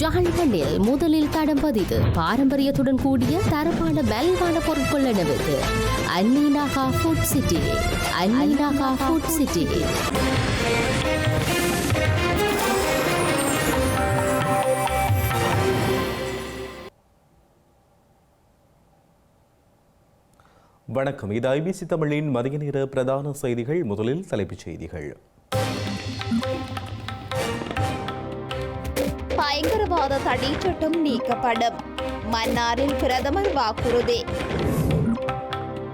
ஜாழ்மண்ணில் முதலில் தடம் பதிது பாரம்பரியத்துடன் கூடிய தரமான மலிவான பொருட்கள் எனவுக்கு அன்னீனாகா ஃபுட் சிட்டி அன்னீனாகா ஃபுட் சிட்டி வணக்கம். இது ஐபிசி தமிழின் மதிய நேர பிரதான செய்திகள் முதலில் தலைப்புச் செய்திகள். பயங்கரவாத தடை சட்டம் நீக்கப்படும். மன்னாரில் பிரதமர் வாக்குறுதி.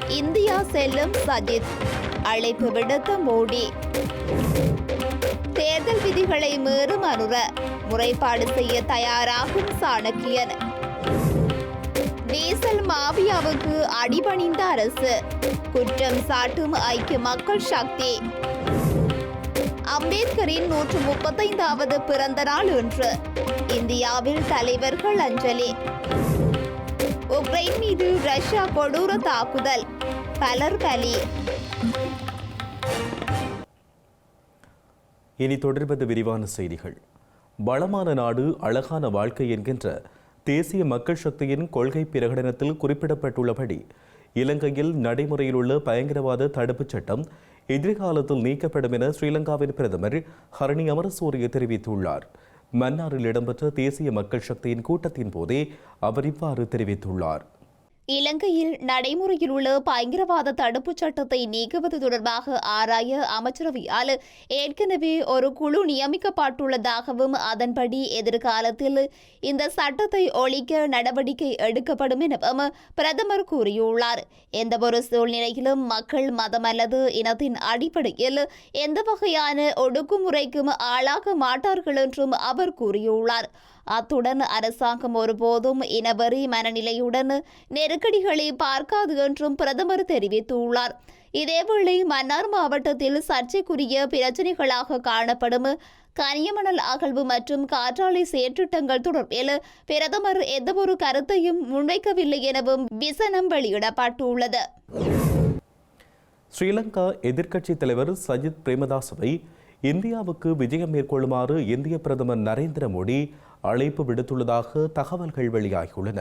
இந்தியா செல்லும் சஜித். அழைப்பு விடுத்த மோடி. தேர்தல் விதிகளை மீறும் அனுர. முறைப்பாடு செய்ய தயாராகும் சாணக்கியன். டீசல் மாபியாவுக்கு அடிபணிந்த அரசு. குற்றம் சாட்டும் ஐக்கிய மக்கள் சக்தி. அம்பேத்கரின் நூற்று முப்பத்தைந்தாவது பிறந்த நாள் இன்று. இந்தியாவில் தலைவர்கள் அஞ்சலி. உக்ரைன் மீது ரஷ்யா கொடூர தாக்குதல். பலர் பலி. இனி தொடர்வது விரிவான செய்திகள். வளமான நாடு அழகான வாழ்க்கை என்கின்ற தேசிய மக்கள் சக்தியின் கொள்கை பிரகடனத்தில் குறிப்பிடப்பட்டுள்ளபடி இலங்கையில் நடைமுறையில் உள்ள பயங்கரவாத தடுப்புச் சட்டம் எதிர்காலத்தில் நீக்கப்படும் என ஸ்ரீலங்காவின் பிரதமர் ஹரணி அமரசூரிய தெரிவித்துள்ளார். மன்னாரில் இடம்பெற்ற தேசிய மக்கள் சக்தியின் கூட்டத்தின் போதே அவர் இவ்வாறு தெரிவித்துள்ளார். இலங்கையில் நடைமுறையில் உள்ள பயங்கரவாத தடுப்புச் சட்டத்தை நீக்குவது தொடர்பாக ஆராய அமைச்சரவையால் ஏற்கனவே ஒரு குழு நியமிக்கப்பட்டுள்ளதாகவும் அதன்படி எதிர்காலத்தில் இந்த சட்டத்தை ஒழிக்க நடவடிக்கை எடுக்கப்படும் எனவும் பிரதமர் கூறியுள்ளார். எந்தவொரு சூழ்நிலையிலும் மக்கள் மதம் அல்லது இனத்தின் அடிப்படையில் எந்த வகையான ஒடுக்குமுறைக்கும் ஆளாக மாட்டார்கள் என்றும் அவர் கூறியுள்ளார். அத்துடன் அரசாங்கம் ஒருபோதும் இனவெறி மனநிலையுடன் நெருக்கடிகளை பார்க்காது என்றும் பிரதமர் தெரிவித்துள்ளார். இதேவேளை மன்னார் மாவட்டத்தில் சர்ச்சைக்குரிய பிரச்சினைகளாக காணப்படும் கனியமணல் அகழ்வு மற்றும் காற்றாலை செயற்றிட்டங்கள் தொடர்பில் பிரதமர் எந்தவொரு கருத்தையும் முன்வைக்கவில்லை எனவும் விசனம் வெளியிடப்பட்டுள்ளது. ஸ்ரீலங்கா எதிர்க்கட்சித் தலைவர் சஜித் பிரேமதாசவை இந்தியாவுக்கு விஜயம் மேற்கொள்ளுமாறு இந்திய பிரதமர் நரேந்திர மோடி அழைப்பு விடுத்துள்ளதாக தகவல்கள் வெளியாகியுள்ளன.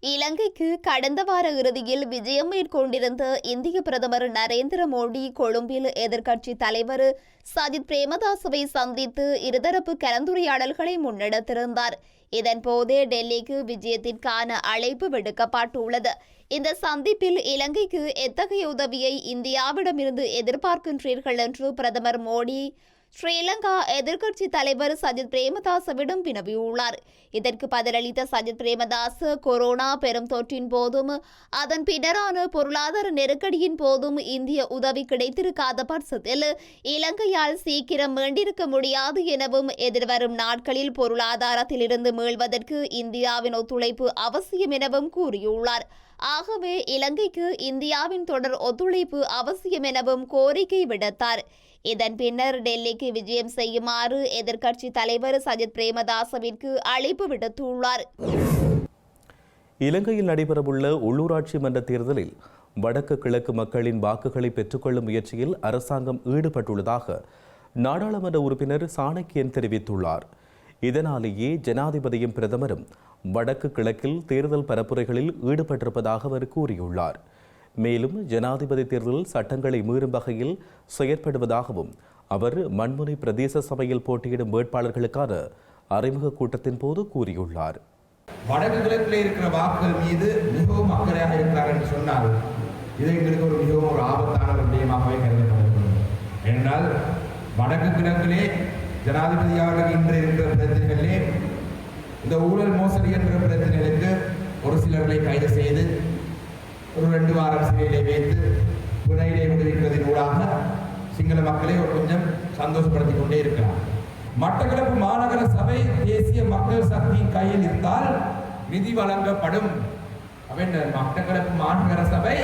இலங்கைக்கு கடந்த வார இறுதியில் விஜயம் மேற்கொண்டிருந்த இந்திய பிரதமர் நரேந்திர மோடி கொழும்பில் எதிர்க்கட்சி தலைவர் சஜித் பிரேமதாசவை சந்தித்து இருதரப்பு கலந்துரையாடல்களை முன்னெடுத்திருந்தார். இதன்போதே டெல்லிக்கு விஜயத்திற்கான அழைப்பு விடுக்கப்பட்டுள்ளது. இந்த சந்திப்பில் இலங்கைக்கு எத்தகைய உதவியை இந்தியாவிடமிருந்து எதிர்பார்க்கின்றீர்கள் என்று பிரதமர் மோடி ஸ்ரீலங்கா எதிர்க்கட்சி தலைவர் சஜித் பிரேமதாசவிடம் வினவியுள்ளார் இதற்கு பதிலளித்த சஜித் பிரேமதாஸ் கொரோனா பெரும் தொற்றின் போதும் அதன் பின்னரான பொருளாதார நெருக்கடியின் போதும் இந்திய உதவி கிடைத்திருக்காத பட்சத்தில் இலங்கையால் சீக்கிரம் மீண்டிருக்க முடியாது எனவும் எதிர்வரும் நாட்களில் பொருளாதாரத்திலிருந்து மீள்வதற்கு இந்தியாவின் ஒத்துழைப்பு அவசியம் எனவும் கூறியுள்ளார். ஆகவே இலங்கைக்கு இந்தியாவின் தொடர் ஒத்துழைப்பு அவசியம் எனவும் கோரிக்கை விடுத்தார். இதன் பின்னர் டெல்லிக்கு விஜயம் செய்யுமாறு எதிர்க்கட்சி தலைவர் சஜித் பிரேமதாசவிற்கு அழைப்பு விடுத்துள்ளார். இலங்கையில் நடைபெறவுள்ள உள்ளூராட்சி மன்ற தேர்தலில் வடக்கு கிழக்கு மக்களின் வாக்குகளை பெற்றுக்கொள்ளும் முயற்சியில் அரசாங்கம் ஈடுபட்டுள்ளதாக நாடாளுமன்ற உறுப்பினர் சாணக்கியன் தெரிவித்துள்ளார். இதனாலேயே ஜனாதிபதியும் பிரதமரும் வடக்கு கிழக்கில் தேர்தல் பரப்புரைகளில் ஈடுபட்டிருப்பதாக அவர் கூறியுள்ளார். மேலும் ஜனாதிபதி தேர்தலில் சட்டங்களை மீறும் வகையில் செயற்படுவதாகவும் அவர் மண்முனை பிரதேச சபையில் போட்டியிடும் வேட்பாளர்களுக்கான அறிமுக கூட்டத்தின் போது கூறியுள்ளார். வடகிழக்கில் இருக்கிற வாக்குகள் மீது மிகவும் அக்கறையாக இருக்கிறார் என்று சொன்னால் இது எங்களுக்கு ஒரு மிகவும் ஒரு ஆபத்தான ஒரு விடயமாகவே கருதப்படுகிறது. ஏனென்றால் வடக்கு கிழக்கிலே ஜனாதிபதியாக இன்று இருக்கிற பிரச்சனைகளிலே இந்த ஊழல் மோசடி என்ற பிரச்சனைகளுக்கு ஒரு சிலர்களை கைது செய்து ஒரு ரெண்டு வாரம் சிறையிலே வைத்து புனையிலே விடுவிப்பதனூடாக சிங்கள மக்களை ஒரு கொஞ்சம் சந்தோஷப்படுத்திக் கொண்டே இருக்கிறார் மட்டக்களப்பு மாநகர சபை தேசிய மக்கள் சக்தியின் கையில் இருந்தால் நிதி வழங்கப்படும். அவன் மட்டக்களப்பு மாநகர சபை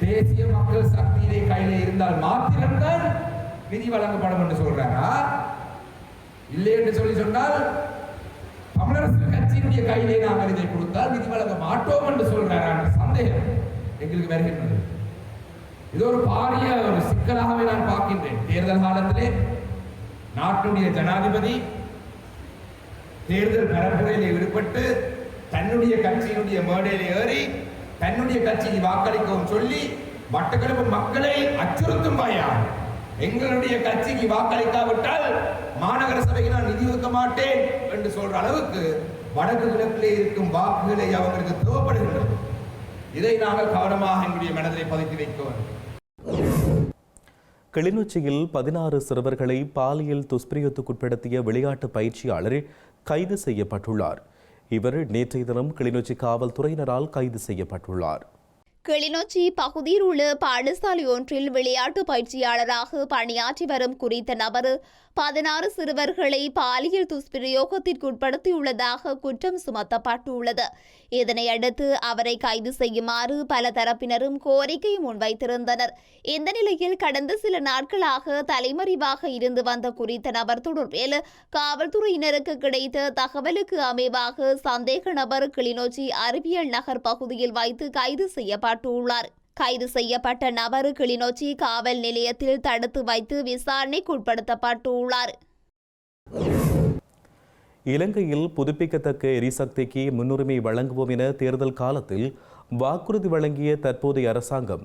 தேசிய மக்கள் சக்தியிலே கையில இருந்தால் மாத்திரம்தான் நிதி வழங்கப்படும் என்று சொல்றாரா? இல்லை என்று சொல்லி சொன்னால் தமிழரசு கட்சியினுடைய கையிலே நாங்கள் இதை கொடுத்தால் நிதி வழங்க மாட்டோம் என்று சொல்றாரா சந்தேகம். எங்களுக்கு வருகின்றது இது ஒரு பாரிய ஒரு சிக்கலாகவே நான் பார்க்கின்றேன். தேர்தல் காலத்திலே நாட்டுடைய ஜனாதிபதி தேர்தல் பரப்புரையில் ஈடுபட்டு தன்னுடைய கட்சியினுடைய மேடையில் ஏறி தன்னுடைய கட்சியை வாக்களிக்கவும் சொல்லி மட்டக்களப்பு மக்களை அச்சுறுத்தும் பயம் எங்களுடைய கட்சிக்கு வாக்களிக்காவிட்டால் மாநகர சபைக்கு நான் நிதி ஒதுக்க மாட்டேன் என்று சொல்ற அளவுக்கு வடக்கு கிழக்கிலே இருக்கும் வாக்குகளை அவங்களுக்கு தேவைப்படுகின்றது. இதை நாங்கள் கவனமாக எங்களுடைய மனதிலே பதித்து வைக்க வேண்டும் கிளிநொச்சியில் பதினாறு சிறுவர்களை பாலியல் துஷ்பிரயோகத்துக்குட்படுத்திய விளையாட்டு பயிற்சியாளர் கைது செய்யப்பட்டுள்ளார். இவர் நேற்றைய தினம் கிளிநொச்சி காவல்துறையினரால் கைது செய்யப்பட்டுள்ளார். கிளிநொச்சி பகுதியில் உள்ள பாடசாலை ஒன்றில் விளையாட்டு பயிற்சியாளராக பணியாற்றி வரும் குறித்த நபர் பதினாறு சிறுவர்களை பாலியல் துஷ்பிரயோகத்திற்குட்படுத்தியுள்ளதாக குற்றம் சுமத்தப்பட்டுள்ளது. இதனையடுத்து அவரை கைது செய்யுமாறு பல தரப்பினரும் கோரிக்கை முன்வைத்திருந்தனர். இந்த நிலையில் கடந்த சில நாட்களாக தலைமறைவாக இருந்து வந்த குறித்த நபர் தொடர்பில் காவல்துறையினருக்கு கிடைத்த தகவலுக்கு அமைவாக சந்தேக நபர் கிளிநொச்சி அறிவியல் நகர் பகுதியில் வைத்து கைது செய்யப்பட்டார் செய்யப்பட்டுள்ளார் கைது செய்யப்பட்ட நபர் கிளிநொச்சி காவல் நிலையத்தில் தடுத்து வைத்து விசாரணைக்குட்படுத்தப்பட்டுள்ளார். இலங்கையில் புதுப்பிக்கத்தக்க எரிசக்திக்கு முன்னுரிமை வழங்குவோம் என தேர்தல் காலத்தில் வாக்குறுதி வழங்கிய தற்போதைய அரசாங்கம்.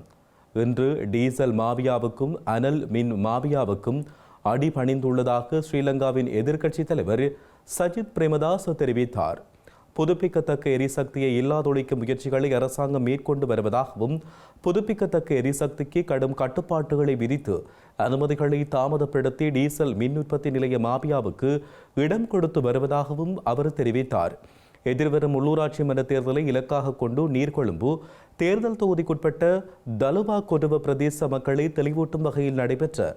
இன்று டீசல் மாவியாவுக்கும் அனல் மின் மாவியாவுக்கும் அடிபணிந்துள்ளதாக ஸ்ரீலங்காவின் எதிர்க்கட்சித் தலைவர் சஜித் பிரேமதாஸ் தெரிவித்தார். புதுப்பிக்கத்தக்க எரிசக்தியை இல்லாதொழிக்கும் முயற்சிகளை அரசாங்கம் மேற்கொண்டு வருவதாகவும் புதுப்பிக்கத்தக்க எரிசக்திக்கு கடும் கட்டுப்பாட்டுகளை விதித்து அனுமதிகளை தாமதப்படுத்தி டீசல் மின் உற்பத்தி நிலைய மாபியாவுக்கு இடம் கொடுத்து வருவதாகவும் அவர் தெரிவித்தார். எதிர்வரும் உள்ளூராட்சி மன்ற தேர்தலை இலக்காக கொண்டு நீர்கொழும்பு தேர்தல் தொகுதிக்குட்பட்ட தலுவா கொடுவ பிரதேச மக்களை தெளிவூட்டும் வகையில் நடைபெற்ற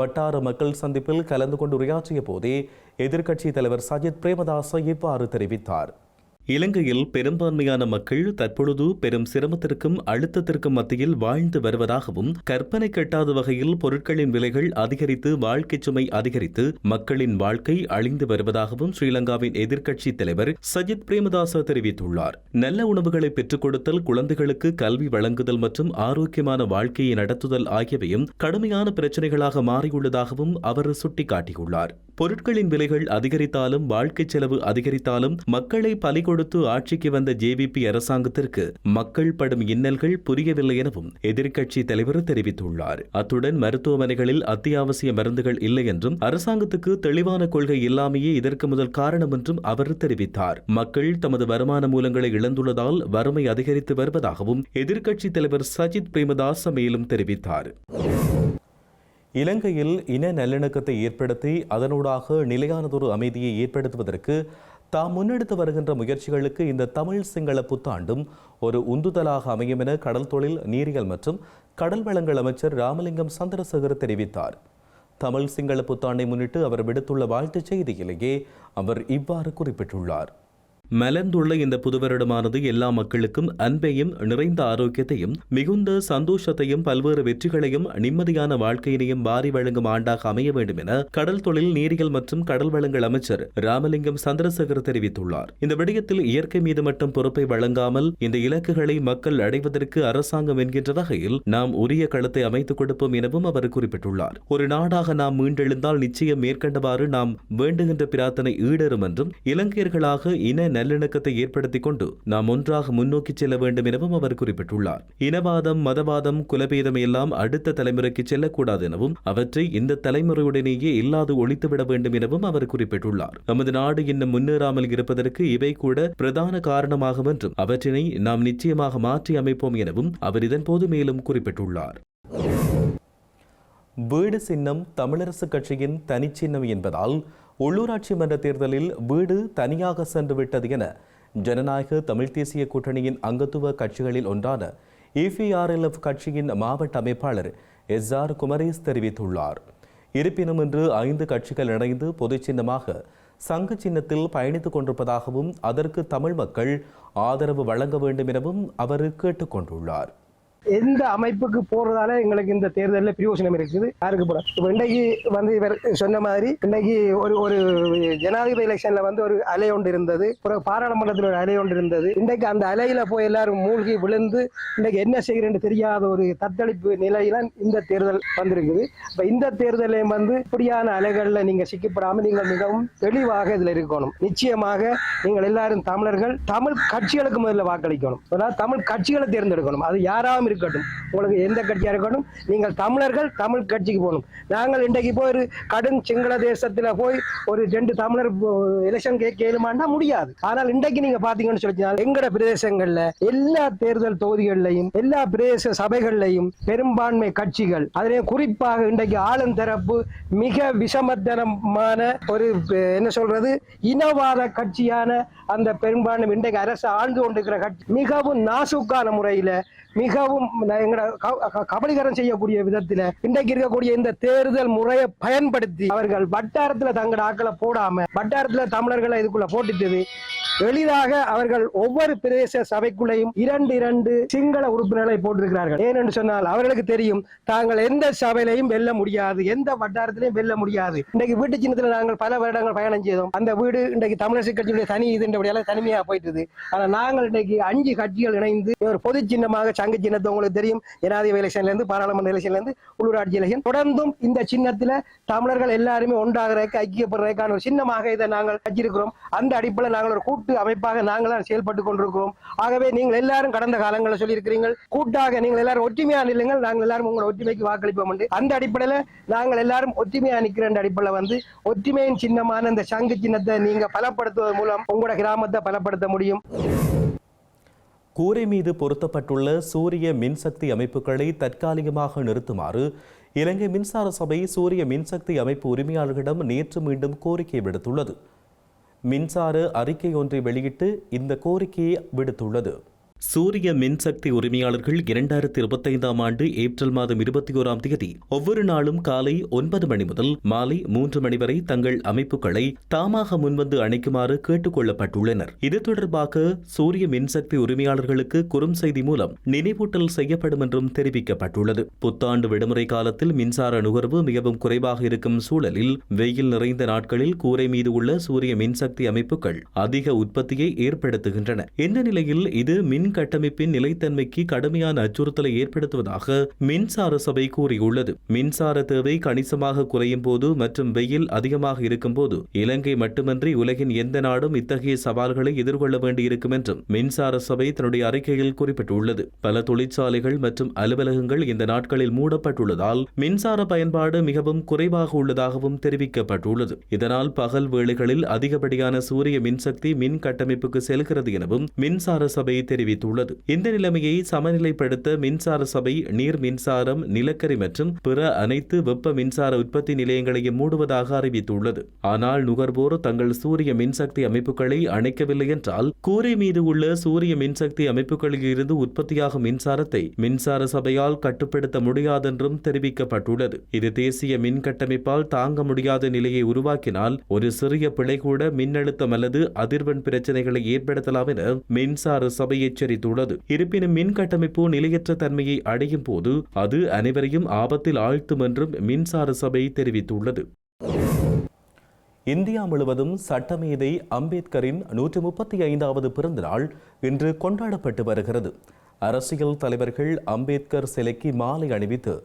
வட்டார மக்கள் சந்திப்பில் கலந்து கொண்டு உரையாற்றிய போதே எதிர்க்கட்சித் தலைவர் சஜித் பிரேமதாச இவ்வாறு தெரிவித்தார். இலங்கையில் பெரும்பான்மையான மக்கள் தற்பொழுது பெரும் சிரமத்திற்கும் அழுத்தத்திற்கும் மத்தியில் வாழ்ந்து வருவதாகவும் கற்பனை கட்டாத வகையில் பொருட்களின் விலைகள் அதிகரித்து வாழ்க்கை சுமை அதிகரித்து மக்களின் வாழ்க்கை அழிந்து வருவதாகவும் ஸ்ரீலங்காவின் எதிர்க்கட்சித் தலைவர் சஜித் பிரேமதாச தெரிவித்துள்ளார். நல்ல உணவுகளை பெற்றுக் கொடுத்தல் குழந்தைகளுக்கு கல்வி வழங்குதல் மற்றும் ஆரோக்கியமான வாழ்க்கையை நடத்துதல் ஆகியவையும் கடுமையான பிரச்சனைகளாக மாறியுள்ளதாகவும் அவர் சுட்டிக்காட்டியுள்ளார். பொருட்களின் விலைகள் அதிகரித்தாலும் வாழ்க்கை செலவு அதிகரித்தாலும் மக்களை பலி கொடுத்து ஆட்சிக்கு வந்த ஜேவிபி அரசாங்கத்திற்கு மக்கள் படும் இன்னல்கள் புரியவில்லை எனவும் எதிர்க்கட்சி தலைவர் தெரிவித்துள்ளார். அத்துடன் மருத்துவமனைகளில் அத்தியாவசிய மருந்துகள் இல்லை என்றும் அரசாங்கத்துக்கு தெளிவான கொள்கை இல்லாமையே இதற்கு முதல் காரணம் என்றும் அவர் தெரிவித்தார். மக்கள் தமது வருமான மூலங்களை இழந்துள்ளதால் வறுமை அதிகரித்து வருவதாகவும் எதிர்க்கட்சி தலைவர் சஜித் பிரேமதாஸ் மேலும் தெரிவித்தார். இலங்கையில் இன நல்லிணக்கத்தை ஏற்படுத்தி அதனூடாக நிலையானதொரு அமைதியை ஏற்படுத்துவதற்கு தாம் முன்னெடுத்து வருகின்ற முயற்சிகளுக்கு இந்த தமிழ் சிங்கள புத்தாண்டும் ஒரு உந்துதலாக அமையும் என கடல் தொழில் நீரியல் மற்றும் கடல் வளங்கள் அமைச்சர் ராமலிங்கம் சந்திரசேகர் தெரிவித்தார். தமிழ் சிங்கள புத்தாண்டை முன்னிட்டு அவர் விடுத்துள்ள வாழ்த்துச் செய்தியிலேயே அவர் இவ்வாறு குறிப்பிட்டுள்ளார். மலர்ந்துள்ள இந்த புதுவருடமானது எல்லா மக்களுக்கும் அன்பையும் நிறைந்த ஆரோக்கியத்தையும் மிகுந்த சந்தோஷத்தையும் பல்வேறு வெற்றிகளையும் நிம்மதியான வாழ்க்கையினையும் வாரி வழங்கும் ஆண்டாக அமைய வேண்டும் என கடல் தொழில் நீரியல் மற்றும் கடல் வளங்கள் அமைச்சர் ராமலிங்கம் சந்திரசேகர் தெரிவித்துள்ளார். இந்த விடயத்தில் இயற்கை மீது மட்டும் பொறுப்பை வழங்காமல் இந்த இலக்குகளை மக்கள் அடைவதற்கு அரசாங்கம் என்கின்ற வகையில் நாம் உரிய களத்தை அமைத்துக் கொடுப்போம் எனவும் அவர் குறிப்பிட்டுள்ளார். ஒரு நாடாக நாம் மீண்டெழுந்தால் நிச்சயம் மேற்கண்டவாறு நாம் வேண்டுகின்ற பிரார்த்தனை ஈடேறும் என்றும் இலங்கையர்களாக இன நல்லிணக்கத்தை ஏற்படுத்திக் கொண்டு நாம் ஒன்றாக முன்னோக்கி செல்ல வேண்டும் எனவும் அவர் குறிப்பிட்டுள்ளார். இனவாதம் மதவாதம் குலபேதம் எல்லாம் அடுத்த தலைமுறைக்கு செல்லக்கூடாது எனவும் அவற்றை இந்த தலைமுறையுடனேயே இல்லாது ஒழித்துவிட வேண்டும் எனவும் அவர் குறிப்பிட்டுள்ளார். நமது நாடு இன்னும் முன்னேறாமல் இருப்பதற்கு இவை கூட பிரதான காரணமாகும் என்றும் அவற்றினை நாம் நிச்சயமாக மாற்றி அமைப்போம் எனவும் அவர் இதன்போது மேலும் குறிப்பிட்டுள்ளார். வீடு சின்னம் தமிழரசு கட்சியின் தனிச்சின்னம் என்பதால் உள்ளூராட்சி மன்ற தேர்தலில் வீடு தனியாக சென்று விட்டது என ஜனநாயக தமிழ் தேசிய கூட்டணியின் அங்கத்துவ கட்சிகளில் ஒன்றான இபிஆர்எல்எஃப் கட்சியின் மாவட்ட அமைப்பாளர் எஸ் ஆர் குமரேஸ் தெரிவித்துள்ளார். இருப்பினும் இன்று ஐந்து கட்சிகள் இணைந்து பொது சின்னமாக சங்கு சின்னத்தில் பயணித்துக் கொண்டிருப்பதாகவும் அதற்கு தமிழ் மக்கள் ஆதரவு வழங்க வேண்டும் எனவும் அவர் கேட்டுக்கொண்டுள்ளார் எந்த அமைப்புக்கு போறதால எங்களுக்கு இந்த தேர்தலில் பிரயோஜனம் இருக்குது? யாருக்கு போறோம் இப்போ இன்றைக்கு வந்து இவர் சொன்ன மாதிரி இன்னைக்கு ஒரு ஒரு ஜனாதிபதி எலெக்ஷன்ல வந்து ஒரு அலை ஒன்று இருந்தது. ஒரு பாராளுமன்றத்தில் ஒரு அலை ஒன்று இருந்தது. இன்றைக்கு அந்த அலையில போய் எல்லாரும் மூழ்கி விழுந்து இன்னைக்கு என்ன செய்கிறேன்னு தெரியாத ஒரு தத்தளிப்பு நிலையில இந்த தேர்தல் வந்திருக்குது. இப்போ இந்த தேர்தலையும் வந்து இப்படியான அலைகளில் நீங்க சிக்கப்படாம நீங்கள் மிகவும் தெளிவாக இதில் இருக்கணும். நிச்சயமாக நீங்கள் எல்லாரும் தமிழர்கள் தமிழ் கட்சிகளுக்கு முதல்ல வாக்களிக்கணும். அதாவது தமிழ் கட்சிகளை தேர்ந்தெடுக்கணும். அது யாராவது இருக்கட்டும். உங்களுக்கு எந்த கட்சியாக இருக்கட்டும் நீங்கள் தமிழர்கள் தமிழ் கட்சிக்கு போகணும். நாங்கள் இன்றைக்கு போய் ஒரு கடும் சிங்கள தேசத்தில் போய் ஒரு ரெண்டு தமிழர் எலெக்ஷன் கே இயலுமான்னா முடியாது. ஆனால் இன்றைக்கு நீங்க பார்த்தீங்கன்னு சொல்லி எங்கட பிரதேசங்கள்ல எல்லா தேர்தல் தொகுதிகளிலையும் எல்லா பிரதேச சபைகள்லையும் பெரும்பான்மை கட்சிகள் அதிலே குறிப்பாக இன்றைக்கு ஆளும் தரப்பு மிக விஷமத்தனமான ஒரு என்ன சொல்றது இனவாத கட்சியான அந்த பெரும்பான்மை இன்றைக்கு அரசு ஆழ்ந்து கொண்டிருக்கிற கட்சி மிகவும் நாசுக்கான முறையில் மிகவும் எங்களோட க- கபலீகரம் செய்யக்கூடிய விதத்தில் இன்றைக்கு இருக்கக்கூடிய இந்த தேர்தல் முறையை பயன்படுத்தி அவர்கள் வட்டாரத்துல தங்களோட ஆக்களை போடாம வட்டாரத்துல தமிழர்களை இதுக்குள்ள போட்டுட்டது எளிதாக அவர்கள் ஒவ்வொரு பிரதேச சபைக்குள்ளேயும் இரண்டு இரண்டு சிங்கள உறுப்பினர்களை போட்டிருக்கிறார்கள். ஏனென்று சொன்னால் அவர்களுக்கு தெரியும் தாங்கள் எந்த சபையிலையும் வெல்ல முடியாது எந்த வட்டாரத்திலையும் வெல்ல முடியாது. இன்றைக்கு வீட்டு சின்னத்தில் நாங்கள் பல வருடங்கள் பயணம் செய்தோம். அந்த வீடு இன்றைக்கு தமிழரசு கட்சியுடைய தனி இதுன்றபடியால தனிமையாக போயிட்டுது. ஆனால் நாங்கள் இன்றைக்கு அஞ்சு கட்சிகள் இணைந்து ஒரு பொது சின்னமாக சங்க சின்னத்தை உங்களுக்கு தெரியும். ஜனாதிபதி எலெக்ஷன்ல இருந்து பாராளுமன்ற எலெக்ஷன்ல இருந்து உள்ளூராட்சி எலெக்ஷன் தொடர்ந்தும் இந்த சின்னத்தில் தமிழர்கள் எல்லாருமே ஒன்றாகிறதுக்கு ஐக்கியப்படுறதுக்கான ஒரு சின்னமாக இதை நாங்கள் வச்சிருக்கிறோம் அந்த அடிப்படையில் நாங்கள் ஒரு கூட்டு கூட்டு அமைப்பாக நாங்களாம் செயல்பட்டு கொண்டிருக்கிறோம். ஆகவே நீங்கள் எல்லாரும் கடந்த காலங்களில் சொல்லியிருக்கிறீர்கள் கூட்டாக நீங்கள் எல்லாரும் ஒற்றுமையா நில்லுங்கள் நாங்கள் எல்லாரும் உங்களை ஒற்றுமைக்கு வாக்களிப்போம் என்று. அந்த அடிப்படையில் நாங்கள் எல்லாரும் ஒற்றுமையா நிற்கிற அடிப்படையில் வந்து ஒற்றுமையின் சின்னமான இந்த சங்கு சின்னத்தை நீங்க பலப்படுத்துவதன் மூலம் உங்களோட கிராமத்தை பலப்படுத்த முடியும். கூரை மீது பொருத்தப்பட்டுள்ள சூரிய மின்சக்தி அமைப்புகளை தற்காலிகமாக நிறுத்துமாறு இலங்கை மின்சார சபை சூரிய மின்சக்தி அமைப்பு உரிமையாளர்களிடம் நேற்று மீண்டும் கோரிக்கை விடுத்துள்ளது. மின்சார அறிக்கை ஒன்றை வெளியிட்டு இந்த கோரிக்கையை விடுத்துள்ளது. சூரிய மின்சக்தி உரிமையாளர்கள் இரண்டாயிரத்தி இருபத்தைந்தாம் ஆண்டு ஏப்ரல் மாதம் இருபத்தி ஓராம் தேதி ஒவ்வொரு நாளும் காலை ஒன்பது மணி முதல் மாலை மூன்று மணி வரை தங்கள் அமைப்புகளை தாமாக முன்வந்து அணைக்குமாறு கேட்டுக் கொள்ளப்பட்டுள்ளனர் இது தொடர்பாக சூரிய மின்சக்தி உரிமையாளர்களுக்கு குறுஞ்செய்தி மூலம் நினைவூட்டல் செய்யப்படும் என்றும் தெரிவிக்கப்பட்டுள்ளது. புத்தாண்டு விடுமுறை காலத்தில் மின்சார நுகர்வு மிகவும் குறைவாக இருக்கும் சூழலில் வெயில் நிறைந்த நாட்களில் கூரை மீது உள்ள சூரிய மின்சக்தி அமைப்புகள் அதிக உற்பத்தியை ஏற்படுத்துகின்றன. இந்த நிலையில் இது மின் கட்டமைப்பின் நிலைத்தன்மைக்கு கடுமையான அச்சுறுத்தலை ஏற்படுத்துவதாக மின்சார சபை கூறியுள்ளது. மின்சார தேவை கணிசமாக குறையும் போது மற்றும் வெயில் அதிகமாக இருக்கும்போது இலங்கை மட்டுமன்றி உலகின் எந்த நாடும் இத்தகைய சவால்களை எதிர்கொள்ள வேண்டியிருக்கும் என்றும் மின்சார சபை தன்னுடைய அறிக்கையில் குறிப்பிட்டுள்ளது. பல தொழிற்சாலைகள் மற்றும் அலுவலகங்கள் இந்த நாட்களில் மூடப்பட்டுள்ளதால் மின்சார பயன்பாடு மிகவும் குறைவாக உள்ளதாகவும் தெரிவிக்கப்பட்டுள்ளது. இதனால் பகல் வேளைகளில் அதிகப்படியான சூரிய மின்சக்தி மின் கட்டமைப்புக்கு செல்கிறது எனவும் மின்சார சபை தெரிவித்துள்ளது. இந்த நிலைமையை சமநிலைப்படுத்த மின்சார சபை நீர் மின்சாரம் நிலக்கரி மற்றும் பிற அனைத்து வெப்ப மின்சார உற்பத்தி நிலையங்களையும் மூடுவதாக அறிவித்துள்ளது. ஆனால் நுகர்வோர் தங்கள் சூரிய மின்சக்தி அமைப்புகளை அணைக்கவில்லை என்றால் கூரை மீது உள்ள சூரிய மின்சக்தி அமைப்புகளில் இருந்து உற்பத்தியாகும் மின்சாரத்தை மின்சார சபையால் கட்டுப்படுத்த முடியாதென்றும் தெரிவிக்கப்பட்டுள்ளது. இது தேசிய மின் கட்டமைப்பால் தாங்க முடியாத நிலையை உருவாக்கினால் ஒரு சிறிய பிழை கூட மின்னழுத்தம் அல்லது அதிர்வெண் பிரச்சனைகளை ஏற்படுத்தலாம் என மின்சார சபை எச்சரித்துள்ளது இருப்பினும் மின் கட்டமைப்பு நிலையற்ற தன்மையை அடையும் போது அது அனைவரையும் ஆபத்தில் ஆழ்த்தும் என்றும் மின்சார சபை தெரிவித்துள்ளது. இந்தியா முழுவதும் சட்டமேதை அம்பேத்கரின் நூற்று முப்பத்தி ஐந்தாவது பிறந்த நாள் இன்று கொண்டாடப்பட்டு வருகிறது. அரசியல் தலைவர்கள் அம்பேத்கர் சிலைக்கு மாலை அணிவித்து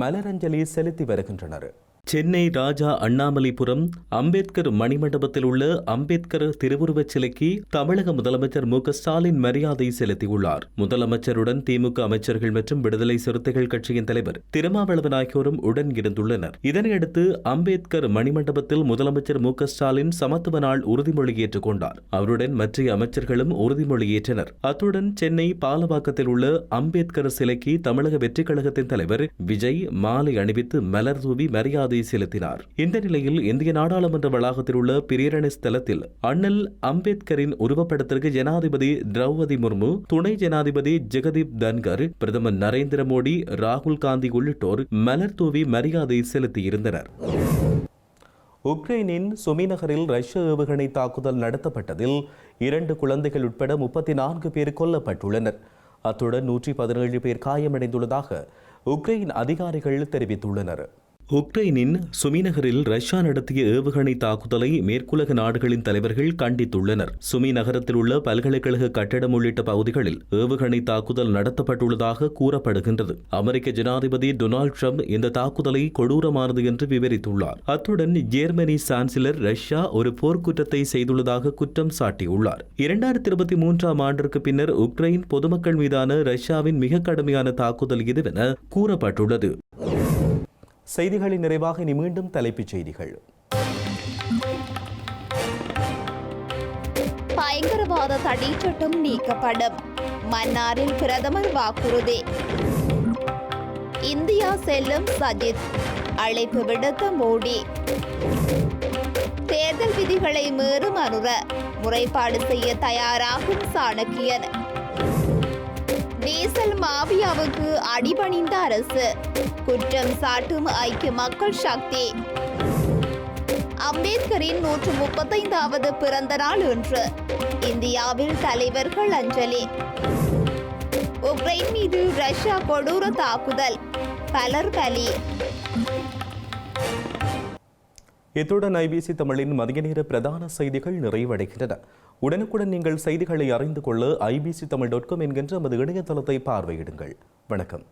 மலரஞ்சலி செலுத்தி வருகின்றனர். சென்னை ராஜா அண்ணாமலைபுரம் அம்பேத்கர் மணிமண்டபத்தில் உள்ள அம்பேத்கர் திருவுருவச் சிலைக்கு தமிழக முதலமைச்சர் மு ஸ்டாலின் மரியாதை செலுத்தியுள்ளார். முதலமைச்சருடன் திமுக அமைச்சர்கள் மற்றும் விடுதலை சிறுத்தைகள் கட்சியின் தலைவர் திருமாவளவன் ஆகியோரும் உடன் இருந்துள்ளனர். இதனையடுத்து அம்பேத்கர் மணிமண்டபத்தில் முதலமைச்சர் மு ஸ்டாலின் சமத்துவ நாள் உறுதிமொழி ஏற்றுக் கொண்டார். அவருடன் மற்ற அமைச்சர்களும் உறுதிமொழி ஏற்றனர். அத்துடன் சென்னை பாலவாக்கத்தில் உள்ள அம்பேத்கர் சிலைக்கு தமிழக வெற்றிக் கழகத்தின் தலைவர் விஜய் மாலை அணிவித்து மலர் தூவி மரியாதை செலுத்தினார். இந்த நிலையில் இந்திய நாடாளுமன்ற வளாகத்தில் உள்ள பிரேரணை ஸ்தலத்தில் அண்ணல் அம்பேத்கரின் உருவப்படத்திற்கு ஜனாதிபதி திரௌபதி முர்மு துணை ஜனாதிபதி ஜெகதீப் தன்கர் பிரதமர் நரேந்திர மோடி ராகுல் காந்தி உள்ளிட்டோர் மலர் தூவி மரியாதை செலுத்தியிருந்தனர். உக்ரைனின் சுமி நகரில் ரஷ்ய ஏவுகணை தாக்குதல் நடத்தப்பட்டதில் இரண்டு குழந்தைகள் உட்பட முப்பத்தி நான்கு பேர் கொல்லப்பட்டுள்ளனர். அத்துடன் நூற்றி பதினேழு பேர் காயமடைந்துள்ளதாக உக்ரைன் அதிகாரிகள் தெரிவித்துள்ளனர். உக்ரைனின் சுமிநகரில் ரஷ்யா நடத்திய ஏவுகணை தாக்குதலை மேற்குலக நாடுகளின் தலைவர்கள் கண்டித்துள்ளனர். சுமி நகரத்தில் உள்ள பல்கலைக்கழக கட்டடம் உள்ளிட்ட பகுதிகளில் ஏவுகணை தாக்குதல் நடத்தப்பட்டுள்ளதாக கூறப்படுகின்றது. அமெரிக்க ஜனாதிபதி டொனால்ட் ட்ரம்ப் இந்த தாக்குதலை கொடூரமானது என்று விவரித்துள்ளார். அத்துடன் ஜெர்மனி சான்சலர் ரஷ்யா ஒரு போர்க்குற்றத்தை செய்துள்ளதாக குற்றம் சாட்டியுள்ளார். இரண்டாயிரத்தி இருபத்தி மூன்றாம் ஆண்டிற்கு பின்னர் உக்ரைன் பொதுமக்கள் மீதான ரஷ்யாவின் மிக கடுமையான தாக்குதல் இதுவென கூறப்பட்டுள்ளது. செய்திகளின் நிறைவாக இனி மீண்டும் தலைப்புச் செய்திகள். பயங்கரவாத தடை சட்டம் நீக்கப்படும். மன்னாரில் பிரதமர் வாக்குறுதி. இந்தியா செல்லும் சஜித். அழைப்பு விடுத்த மோடி. தேர்தல் விதிகளை மீறும் அனுர. முறைப்பாடு செய்ய தயாராகும் சாணக்கியன். டீசல் மாபியாவுக்கு அடிபணிந்த அரசு. குற்றம் சாட்டும் ஐக்கிய மக்கள் சக்தி. அம்பேத்கரின் நூற்று முப்பத்தைந்தாவது பிறந்த நாள் இன்று. இந்தியாவில் தலைவர்கள் அஞ்சலி. உக்ரைன் மீது ரஷ்யா கொடூர தாக்குதல். பலர் பலி. இத்துடன் ஐபிசி தமிழின் மதிய நேர பிரதான செய்திகள் நிறைவடைகின்றன. உடனுக்குடன் நீங்கள் செய்திகளை அறிந்து கொள்ள ஐபிசி தமிழ் டாட் காம் என்கின்ற நமது இணையதளத்தை பார்வையிடுங்கள். வணக்கம்.